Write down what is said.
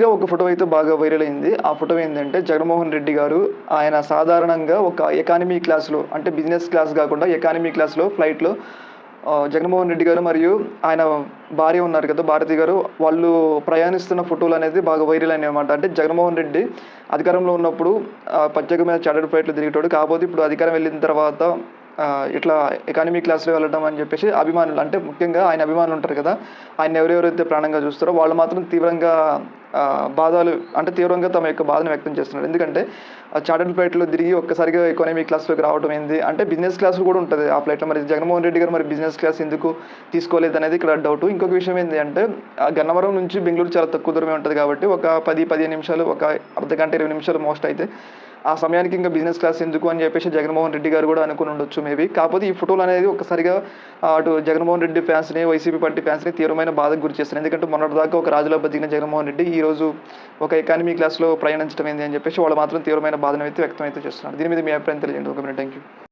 గా ఒక ఫోటో అయితే బాగా వైరల్ అయింది. ఆ ఫోటో ఏంటంటే జగన్మోహన్ రెడ్డి గారు ఆయన సాధారణంగా ఒక ఎకానమీ క్లాస్లో అంటే బిజినెస్ క్లాస్ కాకుండా ఎకానమీ క్లాస్లో ఫ్లైట్లో జగన్మోహన్ రెడ్డి గారు మరియు ఆయన భార్య ఉన్నారు కదా భారతి గారు వాళ్ళు ప్రయాణిస్తున్న ఫోటోలు అనేది బాగా వైరల్ అయినాయి అనమాట అంటే జగన్మోహన్ రెడ్డి అధికారంలో ఉన్నప్పుడు ప్రత్యేకమైన చార్టర్డ్ ఫ్లైట్లు తిరిగేటోడు. కాకపోతే ఇప్పుడు అధికారం వెళ్ళిన తర్వాత ఇట్లా ఎకానమీ క్లాస్లో వెళ్ళడం అని చెప్పేసి అభిమానులు అంటే ముఖ్యంగా ఆయన అభిమానులు ఉంటారు కదా ఆయన ఎవరెవరైతే ప్రాణంగా చూస్తారో వాళ్ళు మాత్రం తీవ్రంగా బాధలు అంటే తీవ్రంగా తమ యొక్క బాధను వ్యక్తం చేస్తున్నారు. ఎందుకంటే ఆ చార్టర్డ్ ఫ్లైట్లో తిరిగి ఒక్కసారిగా ఎకానమీ క్లాస్లోకి రావడం ఏంది? అంటే బిజినెస్ క్లాస్ కూడా ఉంటుంది. ఆ ఫ్లైట్లో మరి జగన్మోహన్ రెడ్డి గారు మరి బిజినెస్ క్లాస్ ఎందుకు తీసుకోలేదు అనేది ఇక్కడ డౌట్ ఇంకొక విషయం ఏంటి అంటే ఆ గన్నవరం నుంచి బెంగళూరు చాలా తక్కువ దూరమే ఉంటుంది కాబట్టి ఒక పది పదిహేను నిమిషాలు ఒక అర్ధ గంట ఇరవై నిమిషాలు మోస్ట్ అయితే ఆ సమయానికి ఇంకా బిజినెస్ క్లాస్ ఎందుకు అని చెప్పేసి జగన్మోహన్ రెడ్డి గారు కూడా అనుకుని ఉండొచ్చు మేబీ కాకపోతే ఈ ఫోటోలు అనేది ఒకసారిగా అటు జగన్మోహన్ రెడ్డి ఫ్యాన్స్ని వైసీపీ పార్టీ ఫ్యాన్స్ని తీవ్రమైన బాధకు గురి చేస్తున్నాయి. ఎందుకంటే మొన్నటిదాకా ఒక రాజులో బతికిన జగన్మోహన్ రెడ్డి ఈ రోజు ఒక ఎకానమీ క్లాస్లో ప్రయాణించడం ఏంది అని చెప్పేసి వాళ్ళు మాత్రం తీవ్రమైన బాధను అయితే వ్యక్తం అయితే చేస్తున్నారు. దీని మీద మీ అభిప్రాయం తెలియజేయండి. ఒక థ్యాంక్ యూ